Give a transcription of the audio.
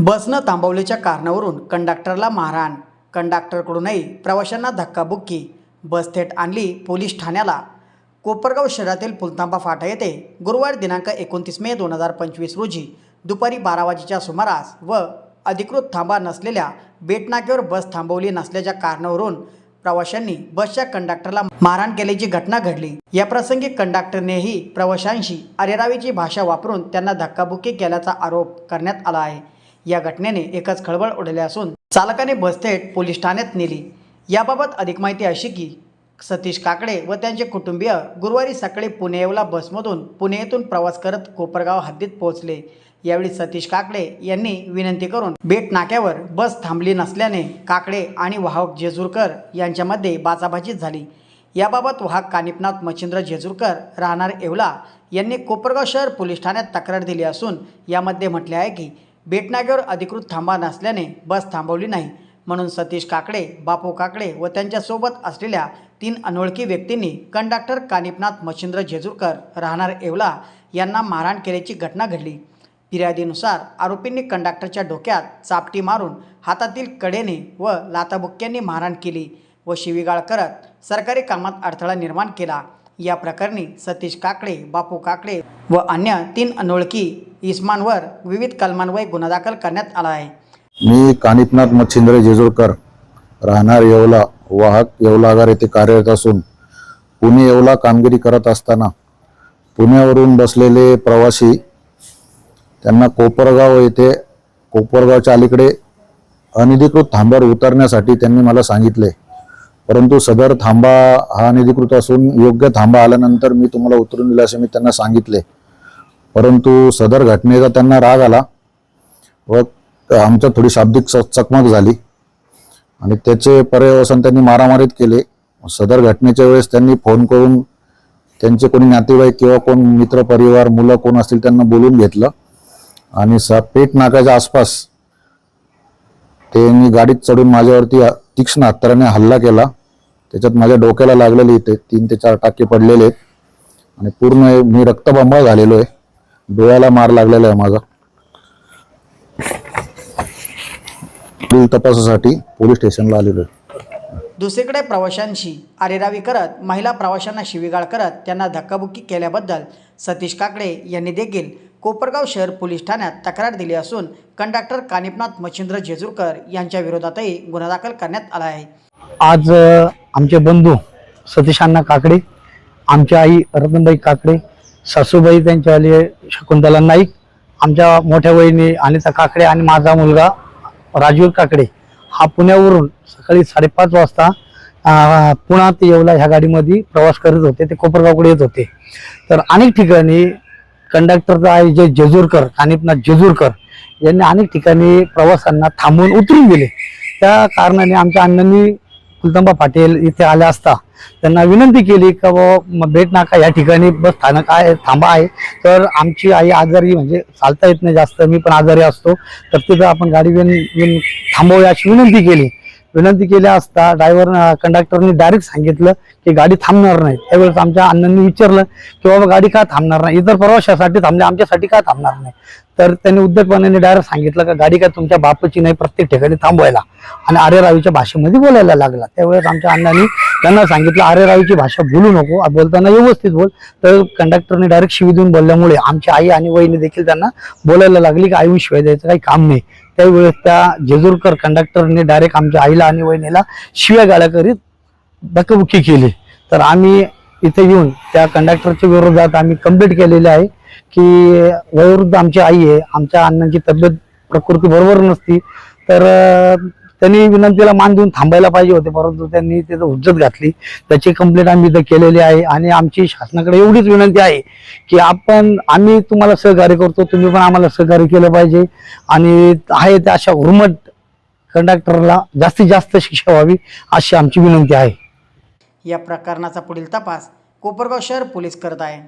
बसनं थांबवल्याच्या कारणावरून कंडक्टरला मारहाण. कंडक्टरकडूनही प्रवाशांना धक्काबुक्की. बस थेट आणली पोलीस ठाण्याला. कोपरगाव शहरातील पुलतांबा फाटा येथे गुरुवार दिनांक एकोणतीस मे दोन हजार पंचवीस रोजी दुपारी बारा वाजेच्या सुमारास व अधिकृत थांबा नसलेल्या बेटनाक्यावर बस थांबवली नसल्याच्या कारणावरून प्रवाशांनी बसच्या कंडक्टरला मारहाण केल्याची घटना घडली. याप्रसंगी कंडक्टरनेही प्रवाशांशी अरेरावीची भाषा वापरून त्यांना धक्काबुक्की केल्याचा आरोप करण्यात आला आहे. या घटनेने एकच खळबळ उडली असून चालकाने बस थेट पोलीस ठाण्यात नेली. याबाबत अधिक माहिती अशी की सतीश काकडे व त्यांचे कुटुंबीय गुरुवारी सकाळी पुणे येवला बसमधून पुणे येथून प्रवास करत कोपरगाव हद्दीत पोहोचले. यावेळी सतीश काकडे यांनी विनंती करून बेट नाक्यावर बस थांबली नसल्याने काकडे आणि वाहक जेजूरकर यांच्यामध्ये बाचाबाची झाली. याबाबत वाहक कानिपनाथ मच्छिंद्र जेजूरकर राहणार येवला यांनी कोपरगाव शहर पोलीस ठाण्यात तक्रार दिली असून यामध्ये म्हटले आहे की बेटनाग्यावर अधिकृत थांबा नसल्याने बस थांबवली नाही. म्हणून सतीश काकडे बापू काकडे व त्यांच्यासोबत असलेल्या तीन अनोळखी व्यक्तींनी कंडक्टर कानिपनाथ मच्छिंद्र जेजूरकर राहणार येवला यांना मारहाण केल्याची घटना घडली. फिर्यादीनुसार आरोपींनी कंडक्टरच्या डोक्यात चापटी मारून हातातील कडेने व लाताबुक्क्यांनी मारहाण केली व शिवीगाळ करत सरकारी कामात अडथळा निर्माण केला. या प्रकरणी सतीश काकडे बापू काकडे व अन्य तीन अनोळखी इस्मांवर विविध कलमांवर गुन्हा दाखल करण्यात आला आहे. मी कानिपनाथ मच्छिंद्र जेजूरकर राहणार येवला वाहक येवलागार येथे कार्यरत असून पुणे येवला कामगिरी करत असताना पुण्यावरून बसलेले प्रवासी त्यांना कोपरगाव येथे कोपरगावच्या अलीकडे अनधिकृत थांब्यावर उतरण्यासाठी त्यांनी मला सांगितले. परंतु सदर थांबा हा अनधिकृत असून योग्य थांबा आल्यानंतर मी तुम्हाला उतरून दिला असे मी त्यांना सांगितले. परंतु सदर घटनेचा त्यांना राग आला व आमच्या थोडी शाब्दिक चकमक झाली आणि त्याचे पर्यवसन त्यांनी मारामारीत केले. सदर घटनेच्या वेळेस त्यांनी फोन करून त्यांचे कोणी नातेवाईक किंवा कोण मित्र परिवार मुलं कोण असतील त्यांना बोलून घेतलं आणि स पेट नाकाच्या आसपास त्यांनी गाडीत चढून माझ्यावरती तीक्ष्ण हत्याराने हल्ला केला. त्याच्यात माझ्या डोक्याला लागलेले इथे तीन ते चार टाके पडलेले आहेत. आणि पूर्ण मी रक्तबंबाळ झालेलो आहे. डोळ्याला मार लागलेला आहे माझा. पुढील तपासासाठी पोलीस स्टेशनला आलेलो आहे. दुसरीकडे प्रवाशांशी आरेरावी करत महिला प्रवाशांना शिवीगाळ करत त्यांना धक्काबुक्की केल्याबद्दल सतीश काकडे यांनी देखील कोपरगाव शहर पोलीस ठाण्यात तक्रार दिली असून कंडक्टर कानिपनाथ मच्छिंद्र जेजूरकर यांच्या विरोधातही गुन्हा दाखल करण्यात आला आहे. आज आमचे बंधू सतीशांना काकडे आमच्या आई रतनबाई काकडे सासूबाई त्यांच्यावाले शकुंतला नाईक आमच्या मोठ्या वहिनी अनिता काकडे आणि माझा मुलगा राजीव काकडे. हा पुण्यावरून सकाळी साडेपाच वाजता पुण्यात पुणा ते येवला ह्या गाडीमध्ये प्रवास करत होते. ते कोपरगावकडे येत होते. तर अनेक ठिकाणी कंडक्टरचा आहे जे जेजूरकर कानिपनाथ जेजूरकर यांनी अनेक ठिकाणी प्रवाशांना थांबवून उतरून दिले त्या कारणाने आमच्या अण्णांनी कुलतंबा पाटील इथे आले असता त्यांना विनंती केली का बाबा भेट नाका या ठिकाणी बस स्थानक आहे थांबा आहे. तर आमची आई आजारी म्हणजे चालता येत नाही जास्त मी पण आजारी असतो. तर तिथं आपण गाडी विन विन थांबवूया अशी विनंती केली. विनंती केली असता ड्रायव्हर कंडक्टरने डायरेक्ट सांगितलं की गाडी थांबणार नाही. त्यावेळेस आमच्या अण्णांनी विचारलं की बाबा गाडी का थांबणार नाही? इतर प्रवाशासाठी थांबले आमच्यासाठी का थांबणार नाही? तर त्यांनी उद्योगपणाने डायरेक्ट सांगितलं का गाडी काय तुमच्या बापाची नाही प्रत्येक ठिकाणी थांबवायला. आणि आर्य रावीच्या भाषेमध्ये बोलायला लागला. त्यावेळेस आमच्या अण्णांनी त्यांना सांगितलं आर्य रावीची भाषा बोलू नको बोलताना व्यवस्थित बोल. तर कंडक्टरने डायरेक्ट शिवी देऊन बोलल्यामुळे आमची आई आणि वहिनी देखील त्यांना बोलायला लागली की आई शिवाय द्यायचं काही काम नाही. त्यावेळेस त्या जेजूरकर कंडक्टरने डायरेक्ट आमच्या आईला आणि वहिनीला शिव्या गाड्या करीत धक्काबुक्की केली. तर आम्ही इथे येऊन त्या कंडक्टरच्या विरोधात आम्ही कंप्लीट केलेली आहे की वयोवृद्ध आमची आई आहे आमच्या अण्णांची तब्येत प्रकृती बरोबर नसती. तर त्यांनी विनंतीला मान देऊन थांबायला पाहिजे होते परंतु त्यांनी त्याचं उज्जत घातली. त्याची कंप्लेंट आम्ही इथं केलेली आहे आणि आमची शासनाकडे एवढीच विनंती आहे की आपण आम्ही तुम्हाला सहकार्य करतो तुम्ही पण आम्हाला सहकार्य केलं पाहिजे. आणि आहे त्या अशा घुरमट कंडक्टरला जास्तीत जास्त शिक्षा व्हावी अशी आमची विनंती आहे. या प्रकरणाचा पुढील तपास कोपरगाव शहर पोलीस करत आहे.